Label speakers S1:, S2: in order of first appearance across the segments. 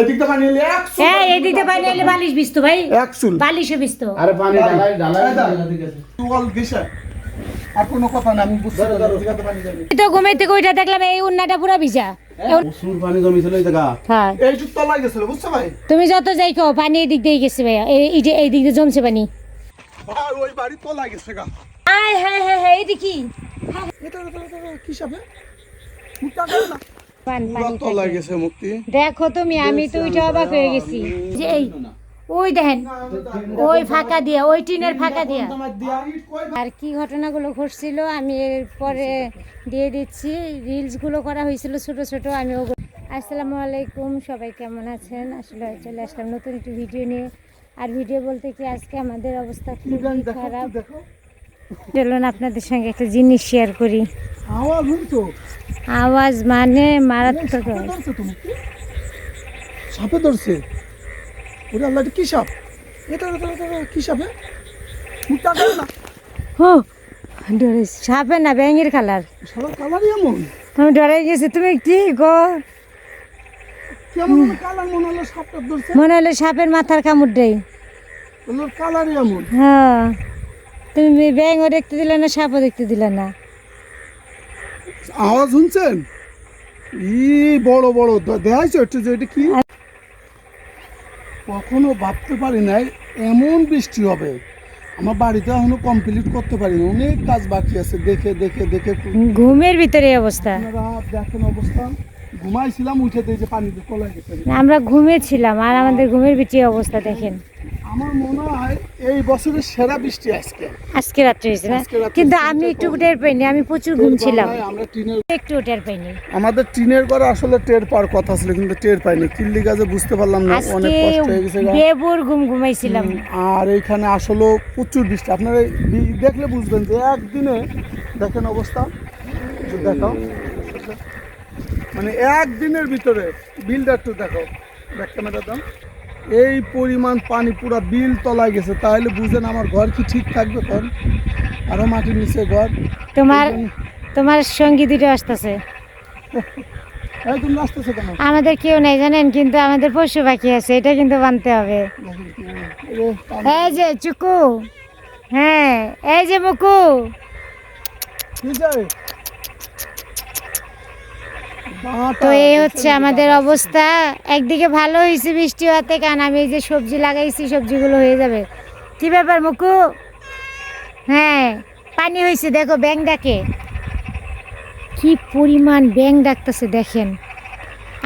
S1: এদিকটা পানি এলে এক
S2: হ্যাঁ এদিকে পানি এলে বালিশ বিস্তো ভাই।
S1: এক চুল।
S2: বালিশে বিস্তো।
S3: আরে পানি ঢালাই ঢালাই।
S1: এই দাও। আর কোনো কথা না আমি বুঝতে পারি এদিকে পানি যাবে
S2: এই তো ঘুমাই থেকে ওইটা দেখলাম এই উন্নাটা পুরো ভিজা।
S3: পানি জমিছিল এই জায়গা।
S2: হ্যাঁ।
S1: এই তলায় গেছিল বুঝছ ভাই?
S2: তুমি যত যাই খাও পানি এই দিক দিয়ে গেছে ভাইয়া। এই যে এই দিক দিয়ে জমছে পানি।
S1: আর ওই বাড়ি তলায় গেছে গা।
S2: আয় হ্যাঁ হ্যাঁ হ্যাঁ এই কি
S1: এটা এটা এটা এটা কি সাপে মুখটা না।
S2: পান পানি দেখো তুমি আমি তো ওইটা অবাক হয়ে গেছি। যে এই ওই দেখেন ওই ফাঁকা দিয়া ওই টিনের ফাঁকা দিয়া। আর কি ঘটনাগুলো ঘটছিল আমি এর পরে দিয়ে দিচ্ছি। রিলসগুলো করা হয়েছিল ছোট ছোট আমি ওগুলো আসসালামু আলাইকুম সবাই কেমন আছেন? আসলে চলে আসলাম নতুন একটি ভিডিও নিয়ে। আর ভিডিও বলতে কি আজকে আমাদের অবস্থা খুবই খারাপ।
S1: দেখো।
S2: চলুন আপনাদের সঙ্গে একটা জিনিস শেয়ার করি।
S1: আওয়াজ
S2: মানে মারাত্মক
S1: সাপে। ধরছে ওরে আল্লাহ কি সাপ? এটা কি সাপে?
S2: হো ডরে সাপে না ব্যাঙের কালার।
S1: কালারই এমন।
S2: আমি ডরে গেছি তুমি কি গো?
S1: মনে হলো
S2: সাপের মাথার কামড় দেয়।
S1: ওর কালারই এমন।
S2: হ্যাঁ। তুমি ব্যাঙও দেখতে দিলে না সাপও দেখতে দিলে না।
S1: আওয়াজ শুনছেন? ই বড় বড় দেখাইছো একটু যে এটা কি? কখনো ভাবতে পারি নাই এমন বৃষ্টি হবে। আমার বাড়িতে এখনও কমপ্লিট করতে পারিনি অনেক কাজ বাকি আছে দেখে দেখে দেখে
S2: ঘুমের ভিতরে অবস্থা।
S1: দেখেন অবস্থান ঘুমাইছিলাম উঠে দিয়ে পানিতে তলায় গেছে।
S2: আমরা ঘুমিয়েছিলাম আর আমাদের ঘুমের ভিতরে অবস্থা দেখেন।
S1: আমার মনে হয় এই বছরের সেরা বৃষ্টি আজকে।
S2: আজকে রাত্রে হয়েছে না? কিন্তু আমি একটু। টের পাইনি আমি প্রচুর ঘুমছিলাম।
S1: আমরা টিনের
S2: একটু টের পাইনি।
S1: আমাদের টিনের ঘরে আসলে টের পাওয়ার কথা ছিল কিন্তু টের পাইনি। কিল্লি গাছে বুঝতে পারলাম না অনেক কষ্ট হয়ে গেছে
S2: বেবুর ঘুম ঘুমাইছিলাম।
S1: আর এইখানে আসলে প্রচুর বৃষ্টি। আপনারা দেখলে বুঝবেন যে একদিনে দেখেন অবস্থা। দেখাও মানে একদিনের ভিতরে বিলটা একটু দেখো ব্যাক ক্যামেরা দাও এই পরিমাণ পানি পুরো বিল তলায় গেছে তাহলে বুঝেন আমার ঘর কি ঠিক থাকবে তখন আরও মাটির নিচে ঘর।
S2: তোমার তোমার সঙ্গী দুটো আসতেছে।
S1: কেন?
S2: আমাদের কেউ নাই জানেন কিন্তু আমাদের পশু পাখি আছে এটা কিন্তু মানতে হবে। এই যে চুকু হ্যাঁ এই যে মুকু। তো এই হচ্ছে আমাদের অবস্থা। একদিকে ভালো হয়েছে বৃষ্টি হতে কারণ আমি এই যে সবজি লাগাইছি সবজিগুলো হয়ে যাবে। কি ব্যাপার মুকু? হ্যাঁ পানি হয়েছে দেখো ব্যাং ডাকে। কি পরিমাণ ব্যাং ডাকতেছে দেখেন।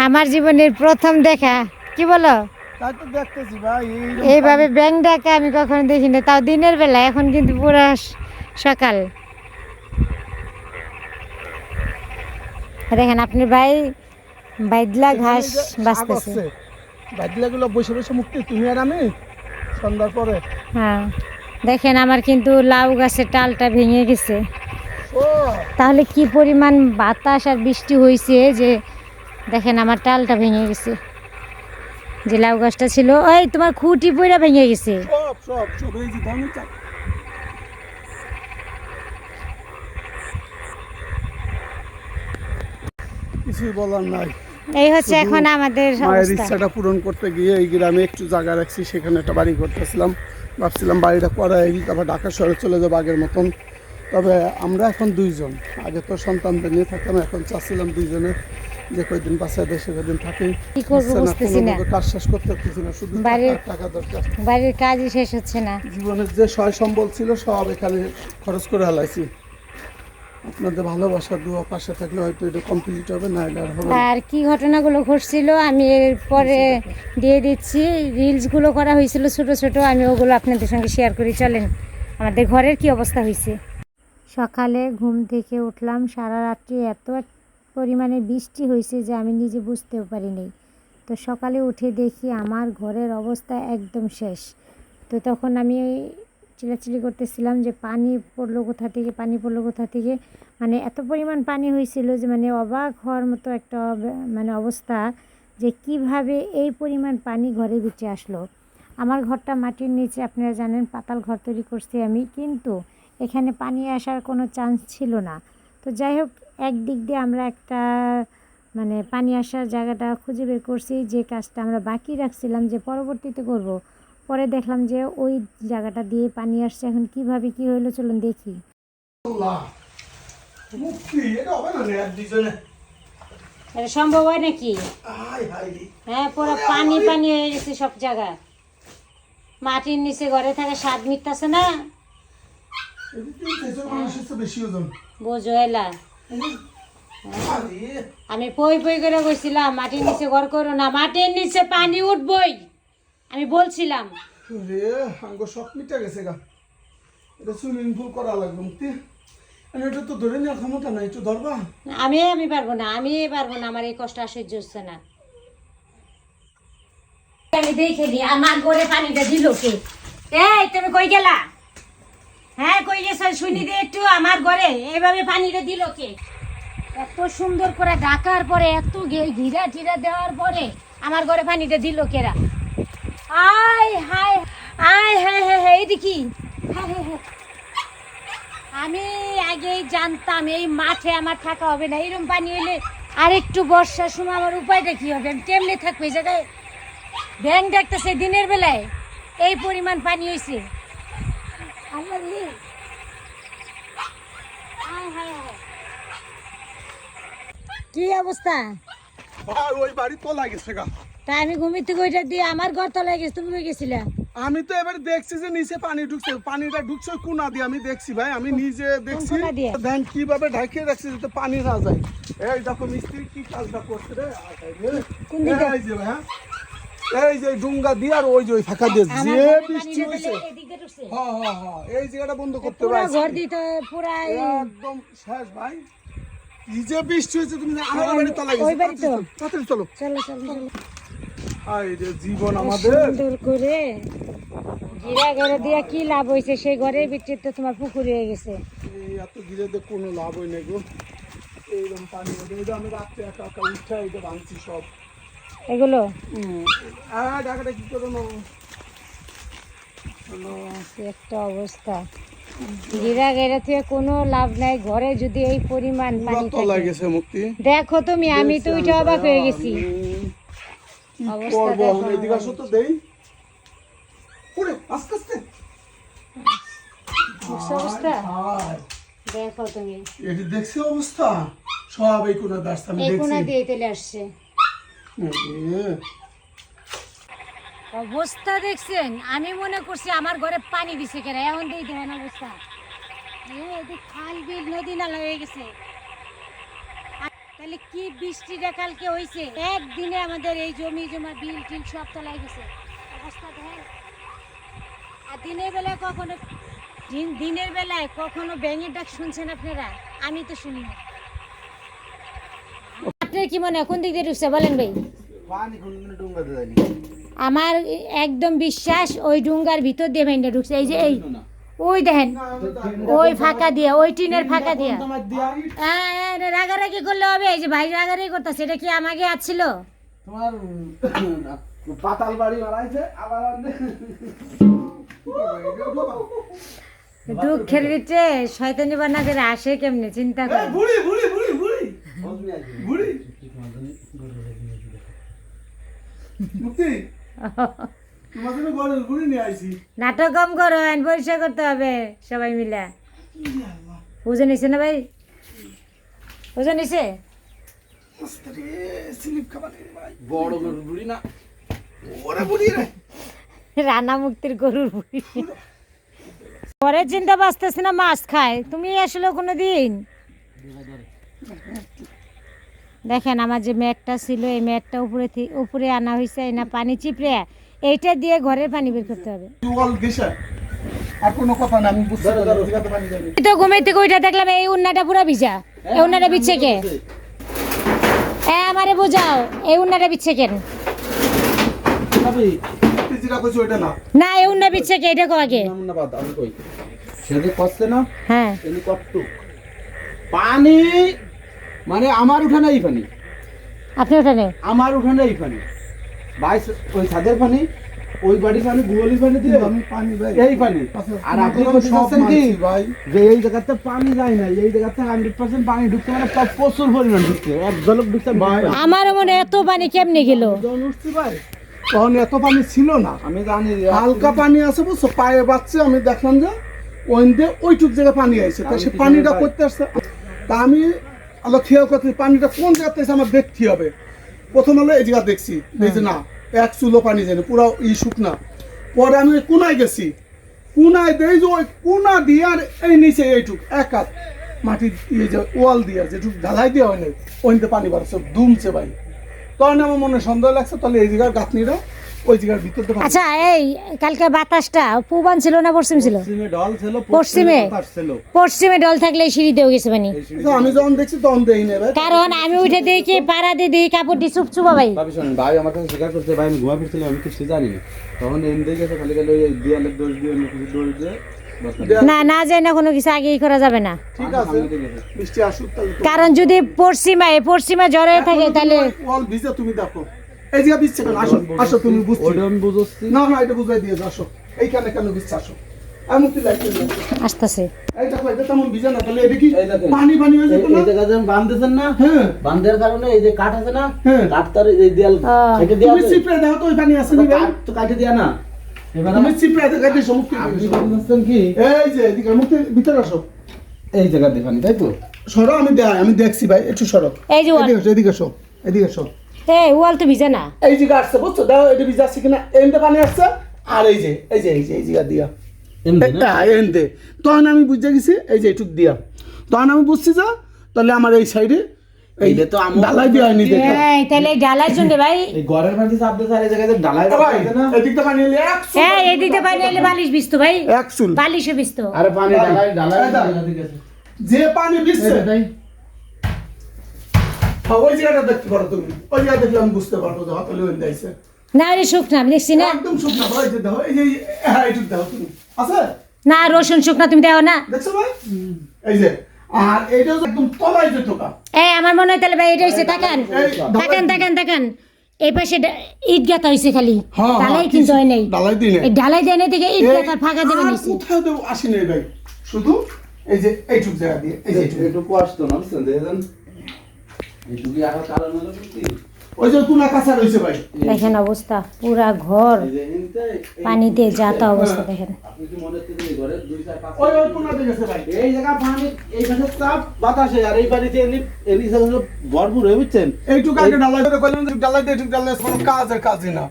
S2: আমার জীবনের প্রথম দেখা কি বলো? এইভাবে ব্যাং ডাকে আমি কখনো দেখিনি তাও দিনের বেলা এখন কিন্তু পুরো সকাল। দেখেন আপনি ভাই বাইদলা ঘাস বাঁচতেছে।
S1: হচ্ছে, বাদলাগুলো বসে বসে মুক্তি তুমি আর আমি? সন্ধ্যার পরে।
S2: হ্যাঁ। দেখেন আমার কিন্তু লাউ গাছের টালটা ভেঙে গেছে।
S1: ও।
S2: তাহলে কি পরিমাণ বাতাস আর বৃষ্টি হয়েছে যে দেখেন আমার টালটা ভেঙে গেছে। যে লাউ গাছটা ছিল ওই তোমার খুঁটি পইরা ভেঙে গেছে।
S1: সব সব সব এই যে ধানের চাল কিছুই বলার নাই।
S2: এই হচ্ছে এখন আমাদের
S1: মায়ের ইচ্ছাটা পূরণ করতে গিয়ে এই গ্রামে একটু জায়গা রাখছি সেখানে একটা বাড়ি করতেছিলাম। ভাবছিলাম বাড়িটা করাই তারপর ঢাকা শহরে চলে যাব আগের মতন। তবে আমরা এখন দুইজন। আগে তো সন্তানদের নিয়ে থাকতাম এখন চাচ্ছিলাম দুইজনে যে কয়দিন বাসায় দেশে কয়দিন থাকি।
S2: কি করব বুঝতেছি না।
S1: কাজ শেষ করতে পারতেছি না শুধু
S2: বাড়ির-
S1: টাকা- টাকা দরকার।
S2: বাড়ির কাজই শেষ হচ্ছে না।
S1: জীবনের যে সয় সম্বল ছিল সব এখানে খরচ করে হালাইছি। আপনাদের ভালোবাসা দুয়া পাশে থাকলে হয়তো এটা কমপ্লিট হবে না আর হবে
S2: আর কি ঘটনাগুলো ঘটছিল আমি এর পরে দিয়ে দিচ্ছি। রিলসগুলো করা হয়েছিল ছোট ছোট আমি ওগুলো আপনাদের সঙ্গে শেয়ার করি। চলেন আমাদের ঘরের কি অবস্থা হয়েছে? সকালে ঘুম থেকে উঠলাম সারা রাত্রি এত পরিমাণে বৃষ্টি হয়েছে যে আমি নিজে বুঝতেও পারিনি। তো সকালে উঠে দেখি আমার ঘরের অবস্থা একদম শেষ। তো তখন আমি ওই চিলাচিলি করতেছিলাম যে পানি পড়ল কোথা থেকে, পানি পড়ল কোথা থেকে। মানে এত পরিমাণ পানি হয়েছিল যে মানে অবাক হওয়ার মতো একটা মানে অবস্থা যে কীভাবে এই পরিমাণ পানি ঘরে ভিতরে আসলো। আমার ঘরটা মাটির নিচে, আপনারা জানেন পাতাল ঘর তৈরি করছি আমি, কিন্তু এখানে পানি আসার কোনো চান্স ছিল না। তো যাই হোক, একদিক দিয়ে আমরা একটা মানে পানি আসার জায়গাটা খুঁজে বের করছি, যে কাজটা আমরা বাকি রাখছিলাম যে পরবর্তীতে করব। পরে দেখলাম যে ওই জায়গাটা দিয়ে পানি আসছে। এখন কীভাবে কি হইল চলুন দেখি।
S1: এটা
S2: সম্ভব হয় নাকি?
S1: আয়
S2: হ্যাঁ পুরো পানি পানি হয়ে গেছে সব জায়গা। মাটির নিচে ঘরে থাকে স্বাদ মিটতেছে না?
S1: এই তিন চারজন মানুষের তো বেশি ওজন।
S2: বোঝো এলা। আমি পই পই করে কইছিলাম মাটির নিচে ঘর করো না মাটির নিচে পানি উঠবই। আমি বলছিলাম।
S1: রে আঙ্গ সব মিটা গেছে গা। এটা সুইমিং পুল করা লাগবে মুক্তি। এটা তো ধরে নেওয়ার ক্ষমতা নাই একটু ধরবা?
S2: আমি আমি পারব না আমি পারব না আমার এই কষ্ট সহ্য হচ্ছে না। আমি দেখে নি আমার ঘরে পানিটা দিল কে? এই তুমি কই গেলা? হ্যাঁ কই গেছো? শুনি দে একটু আমার ঘরে এভাবে পানিটা দিল কে? এত সুন্দর করে ডাকার পরে এত ঘিরা টিরা দেওয়ার পরে আমার ঘরে পানিটা দিল কেরা? আয়, হায়, আয় হ্যাঁ হ্যাঁ হ্যাঁ এই দেখি। আমি আগেই জানতাম এই মাঠে আমার থাকা হবে না এরকম পানি হলে আর একটু বর্ষার সময় আমার উপায়টা কি হবে। আমি কেমনে থাকব? জায়গায় ব্যাং ডাকতেছে দিনের বেলায়, এই পরিমাণ পানি হয়েছে হায় হায়। কি অবস্থা?
S1: ওই বাড়ি তোলা গেছে গা।
S2: তা আমি ঘুমিতে ওইটা দিয়ে আমার ঘর তলায় গেছি তুমি গেছিলা?
S1: আমি তো এবার দেখছি যে নিচে পানি ঢুকছে পানিটা ঢুকছে কোনা দিয়ে আমি দেখছি ভাই আমি নিজে দেখছি ধ্যান কীভাবে ঢাকিয়ে রাখছে যাতে পানি না যায়। এই দেখো মিস্ত্রি কি কাজটা করছে রে? এই যে ভাই হ্যাঁ? এই যে ডুঙ্গা দিয়ে আর ওই যে ওই ফাঁকা দিয়ে যে বৃষ্টি হয়েছে। হ্যাঁ হ্যাঁ হ্যাঁ এই জায়গাটা বন্ধ করতে
S2: পুরা
S1: পারছি।
S2: ঘর দিতে পুরা
S1: একদম শেষ ভাই। কি যে বৃষ্টি হয়েছে তুমি আমার বাড়ি তলা
S2: ওই বাড়ি তো?
S1: তাড়াতাড়ি চলো
S2: চলো চলো।
S1: জীবন আমাদের।
S2: সুন্দর করে ঘিরা ঘরে দিয়া কি লাভ হয়েছে সেই ঘরের ভিতরে তো তোমার পুকুর হয়ে গেছে।
S1: এই এত ঘিরে কোনো লাভ হয় না গো। এইরকম পানি মধ্যে এই আমি রাত্রে একা একা উঠে এই ভাঙছি সব।
S2: এগুলো?
S1: আর ঢাকাটা কি করে নেব
S2: একটা অবস্থা। থেকে কোনো লাভ নাই। ঘরে যদি এই পরিমাণ পানি দেখো তুমি আমি তো উঠে অবাক হয়ে গেছি।
S1: করব?
S2: দেখো
S1: আমি এদিকে আসো তো দেই। পুরে আস্তে আস্তে।
S2: অবস্থা? দেখো তুমি।
S1: এটি দেখছি অবস্থা? সব এই কোনা দাসটা আমি
S2: এই কোনা দিয়ে চলে আসছে। অবস্থা দেখছেন? আমি মনে করছি আমার ঘরে পানি দিছে কেন? এখন দিয়ে দেন অবস্থা। খাল বিল নদী নালা হয়ে গেছে। তাহলে কি বৃষ্টিটা কালকে হয়েছে একদিনে আমাদের এই জমি জমা বিল টিল সব তলায় গেছে। অবস্থা দেখেন। আর দিনের বেলায় কখনো দিনের বেলায় কখনো ব্যাঙের ডাক শুনছেন আপনারা? আমি তো শুনি না আপনার কি মনে হয় কোন দিক দিয়ে ঢুকছে বলেন ভাই? আমার একদম বিশ্বাস ওই ডুঙ্গার ভিতর দিয়ে ভেঙে ঢুকছে। এই যে এই ওই দেখেন ওই ফাঁকা দিয়ে ওই টিনের ফাঁকা দিয়ে। হ্যাঁ, হ্যাঁ, রাগারাগি করলে হবে এই যে ভাই রাগারাগি করতেছে সেটা কি আমাকে আসছিল
S3: তোমার পাতাল বাড়ি মারাইছে আবার
S2: দুঃখের ভিতরে শয়তানি বানা করে আসে কেমনে চিন্তা করে
S1: বুড়ি বুড়ি বুড়ি বুড়ি। বুড়ি। মুক্তি?
S2: নাটক কম করো আইন পরিষ্কার করতে হবে সবাই মিলে। বুঝে নিছে না ভাই? বুঝে নিছে? রানা মুক্তির গরুর বুড়ি। পরের চিন্তা বাঁচতেছে না মাছ খায়। তুমি আসলে কোনো দিন দেখেন আমার যে ম্যাটটা ছিল এই ম্যাটটা উপরে উপরে আনা হয়েছে এই না পানি চিপড়ে। এইটা দিয়ে ঘরের পানি বের করতে হবে।
S1: জল আর কোনো কথা না আমি বুঝতে
S3: ধরো ধরো
S1: পারি
S2: তো ঘুমের থেকে ওইটা দেখলাম এই উন্নাটা পুরো ভিজা। এই উন্নাটা বিচ্ছে কে? হ্যাঁ আমারে বোঝাও এই উন্নাটা বিচ্ছে কেন?
S1: না।
S2: না এই উন্না বিচ্ছে কে? এটা কো আগে।
S3: নাম না বাদ আমি সেদিন কষ্টে না?
S2: হ্যাঁ।
S3: পানি মানে আমার উঠানে এই পানি।
S2: আপনি ওটা
S3: আমার উঠানে এই পানি। বাইশ ওই ছাদের পানি ওই বাড়ির পানি গুগলির পানি দিয়ে
S1: পানি
S3: এই পানি। আর আপনি কি
S1: ভাই।
S3: যে এই জায়গাতে পানি যায় না এই জায়গাতে হান্ড্রেড পার্সেন্ট পানি ঢুকতে মানে প্রচুর পরিমাণ ঢুকছে এক জলক ঢুকছে
S1: ভাই,
S2: আমারও মনে এত পানি কেমনে গেল?
S1: উঠছি ভাই তখন এত পানি ছিল না।
S3: আমি জানি
S1: হালকা পানি আছে বুঝছ পায়ে বাচ্চা আমি দেখলাম যে ওইন্দে ওইটুক জায়গায় পানি আছে তা সে পানিটা করতে আসছে? তা আমি আলো খেয়াল করতে পানিটা কোন জায়গাতে আমার দেখতে হবে? প্রথম হলো এই জায়গা দেখছি এই যে না এক চুলো পানি যেন পুরো ই শুকনা। পরে আমি কোনায় গেছি কোনায় দেই যে ওই কোনা দিয়ে আর এই নিচে এইটুক এক হাত মাটি দিয়ে যে ওয়াল দিয়ে যেটুক ঢালাই দেওয়া হয় নাই ওইতে পানি বাড়ছে দুমছে ভাই। তখন আমার মনে সন্দেহ লাগছে তাহলে এই জায়গার গাঁথনিটা
S2: আচ্ছা এই কালকে বাতাসটা পূবান ছিল না পশ্চিম ছিল?
S3: পশ্চিমে
S2: পশ্চিমে? ডল থাকলে সিঁড়ি দেও গেছে
S1: তো আমি যখন দেখছি তখন দেই না
S2: কারণ আমি উঠে দেখি পাড়া দিয়ে কাপড় দিয়ে চুপ চুপা ভাই।
S3: ভাই আমার কাছে স্বীকার করছে ভাই আমি ঘুমা ফিরছিলাম আমি কিছু জানি না। তখন এম খালি খালি ওই দেয়ালের দোষ দিয়ে অন্য কিছু দোষ দিয়ে
S2: না না যায় না কোনো কিছু আগেই করা যাবে না। কারণ যদি পশ্চিমায় পশ্চিমা জ্বরে থাকে তাহলে
S1: তুমি দেখো। এই জায়গা ভিজছে কেন? আসো আসো তুমি বুঝছ।
S3: আমি বুঝছি
S1: না না এটা বুঝাই দিয়ে আসো। এইখানে কেন ভিজছে আসো। আমি তুই লাইট
S2: আসতেছে।
S1: এই দেখো তেমন ভিজে না তাহলে এটা কি পানি পানি হয়ে যেত না?
S3: এই জায়গা যেমন বাঁধতেছেন না?
S1: হ্যাঁ।
S3: বাঁধের কারণে এই যে কাঠ আছে না
S1: হ্যাঁ।
S3: এই দেয়াল কেটে দেওয়া
S1: তুমি
S3: আছে।
S1: চিপড়ে তো ওই পানি আছে নি
S3: কাঠ তো কাটে দেয়া না। এবার কি?
S1: এই যে এদিকে মুখে ভিতরে আসো।
S3: এই জায়গা দেখানি তাই তো?
S1: সরো আমি দেখ আমি দেখছি ভাই একটু সরো।
S2: এই যে
S1: এদিকে আসো এদিকে এদিকে
S2: এই ওয়াল তো ভিজে না।
S1: এই জায়গা আসছে বুঝছ? দেখো এটা ভিজে আসছে কিনা এমতে পানি আসছে আর এই যে এই যে এই যে এই জায়গা দিয়া। এনতে তখন আমি বুঝে গেছি এই যে এইটুক দিয়া। তখন আমি বুঝছি যে তাহলে আমার এই সাইডে ডালাই দেওয়া হয়নি
S2: তাহলে জন্য ভাই।
S3: ঘরের মধ্যে চাপ দিতে এই জায়গাতে ডালাই
S1: এদিকটা পানি এলে
S2: হ্যাঁ এদিকে পানি এলে বালিশ ভিজতো ভাই।
S1: এক চুল।
S2: বালিশে ভিজতো।
S3: আরে পানি ডালাই ডালাই
S1: দাও। যে পানি হ্যাঁ, ওই জায়গাটা দেখতে পারো তুমি। ওই জায়গা দেখলে আমি বুঝতে পারব যে হাতলে ওই দিয়েছে
S2: না রে শুকনা আমি দেখছি না।
S1: একদম শুকনা ভাই যে দেখো এই যে হ্যাঁ এইটুক দেখো তুমি। আছে?
S2: না রসুন শুকনা তুমি দেও না।
S1: দেখছ ভাই? এই যে আর এইটা একদম তলায় যে টোকা।
S2: এই আমার মনে হয় তাহলে ভাই এটা হচ্ছে তাকান। তাকান তাকান তাকান। এই পাশে ইট গাঁথা হয়েছে খালি।
S1: হ্যাঁ,
S2: ডালাই
S1: হ্যাঁ,
S2: কিন্তু হয় নাই।
S1: ডালাই দিই
S2: এই ডালাই দেয় নাই থেকে ইট গাঁথার ফাঁকা দেবে
S1: আর কোথাও দেবো আসি নাই ভাই। শুধু এই যে এইটুক জায়গা দিয়ে এই যে এইটুক।
S3: আসতো না বুঝছেন? দেখেন এটুকু আরও কালো মেলো করছি
S1: ওই যে কোনা কাঁচা রয়েছে ভাই।
S2: দেখেন অবস্থা পুরা ঘর পানিতে যাতা অবস্থা দেখেন।
S3: ভরপুর হয়ে বুঝছেন?
S1: এইটুক আগে ডালাই করে কইলাম ডালাই দিয়ে ডালাই কোনো কাজের কাজই না।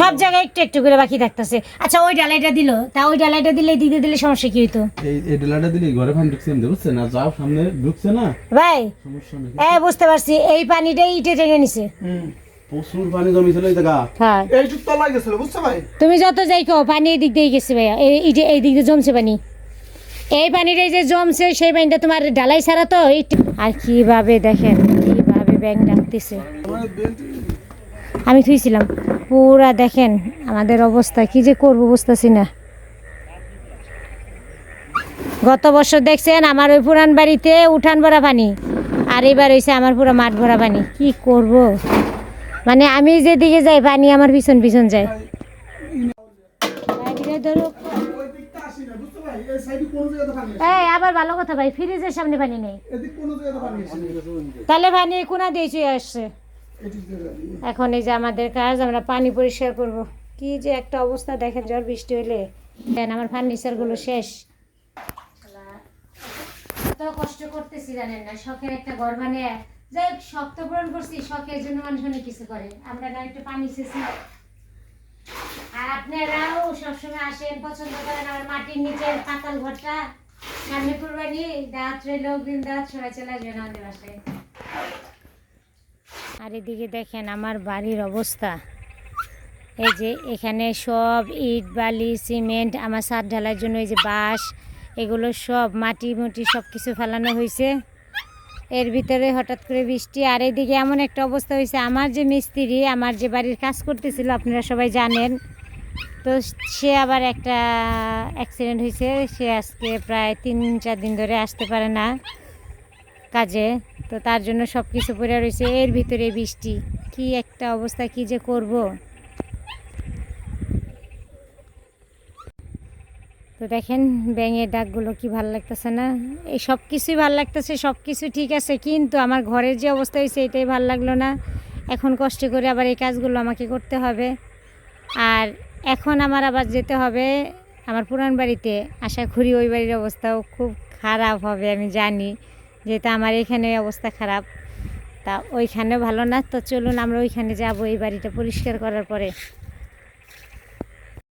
S2: সব জায়গায় একটু একটু করে বাকি থাকতেছে। আচ্ছা ওই ডালাইটা দিল। তা ওই ডালাইটা দিলে দিকে দিলে সমস্যা কি হইতো?
S3: এই ডেলাটা দিলি ঘরে পানি ঢুকছে এমনি বুঝছেন আর যাও সামনে ঢুকছে না?
S2: ভাই
S3: সমস্যা নেই
S2: এ বুঝতে পারছি। এই পানিটাই ইটে টেনে নিছে।
S3: প্রচুর পানি জমেছিল এই জায়গা।
S2: হ্যাঁ।
S1: এইটুক তলায় গেছিল বুঝছ ভাই?
S2: তুমি যত যাই কো পানি এই দিক দিয়ে গেছে ভাইয়া। এই যে এই দিক দিয়ে জমছে পানি। এই পানিটা যে জমছে সেই পানিটা তোমার ডালাই ছাড়া তো আর কীভাবে দেখেন কীভাবে ব্যাং ডাকতেছে। আমি থুইছিলাম। পুরা দেখেন আমাদের অবস্থা কি যে করব বুঝতেছি না। গত বছর দেখছেন আমার ওই পুরান বাড়িতে উঠান ভরা পানি আর এবার হয়েছে আমার পুরো মাঠ ভরা পানি। কি করব? মানে আমি যেদিকে যাই পানি আমার পিছন পিছন যায়।
S1: এই
S2: আবার ভালো কথা ভাই ফ্রিজের সামনে পানি নেই। তাহলে পানি কোনা দিয়ে আসছে। এখন এই যে আমাদের কাজ আমরা পানি পরিষ্কার করব। কি যে একটা অবস্থা দেখেন ঝড় বৃষ্টি হইলে। দেন আমার ফার্নিচারগুলো শেষ। কত কষ্ট করতেছি জানেন না? শখের একটা ঘর মানে যাই হোক, শখ তো পূরণ করছি শখের জন্য মানুষ অনেক কিছু করে। আমরা না একটু পানি চেয়েছি আর আপনারাও সবসময় আসেন পছন্দ করেন আমার মাটির নিচের পাতাল ঘরটা। সামনে কুরবানি দাঁত রইল অগ্রিম দাঁত সবাই চলে আসবেন আমাদের বাসায়। আর এদিকে দেখেন আমার বাড়ির অবস্থা। এই যে এখানে সব ইট, বালি, সিমেন্ট, আমার ছাদ ঢালার জন্য এই যে বাঁশ, এগুলো সব মাটি মুটি সব কিছু ফেলানো হয়েছে এর ভিতরে হঠাৎ করে বৃষ্টি, আর এদিকে এমন একটা অবস্থা হয়েছে আমার যে মিস্ত্রি, আমার যে বাড়ির কাজ করতেছিল, আপনারা সবাই জানেন। তো সে আবার একটা অ্যাক্সিডেন্ট হয়েছে সে আজকে প্রায় তিন, চার দিন ধরে আসতে পারে না। কাজে। তো তার জন্য সব কিছু পড়ে রয়েছে। এর ভিতরে বৃষ্টি, কি একটা অবস্থা, কি যে করব? তো দেখেন ব্যাঙের ডাকগুলো কি ভালো লাগতেছে না? এই সব কিছুই ভালো লাগতেছে সব কিছু ঠিক আছে, কিন্তু আমার ঘরের যে অবস্থা হয়েছে, এটাই ভালো লাগল না। এখন কষ্ট করে আবার এই কাজগুলো আমাকে করতে হবে। আর এখন আমার আবার যেতে হবে আমার পুরান বাড়িতে। আশা করি ওই বাড়ির অবস্থাও খুব খারাপ হবে, আমি জানি। যেহেতু আমার এখানে অবস্থা খারাপ, তা ওইখানে ভালো না। তো চলুন আমরা ওইখানে যাব, এই বাড়িটা পরিষ্কার করার পরে।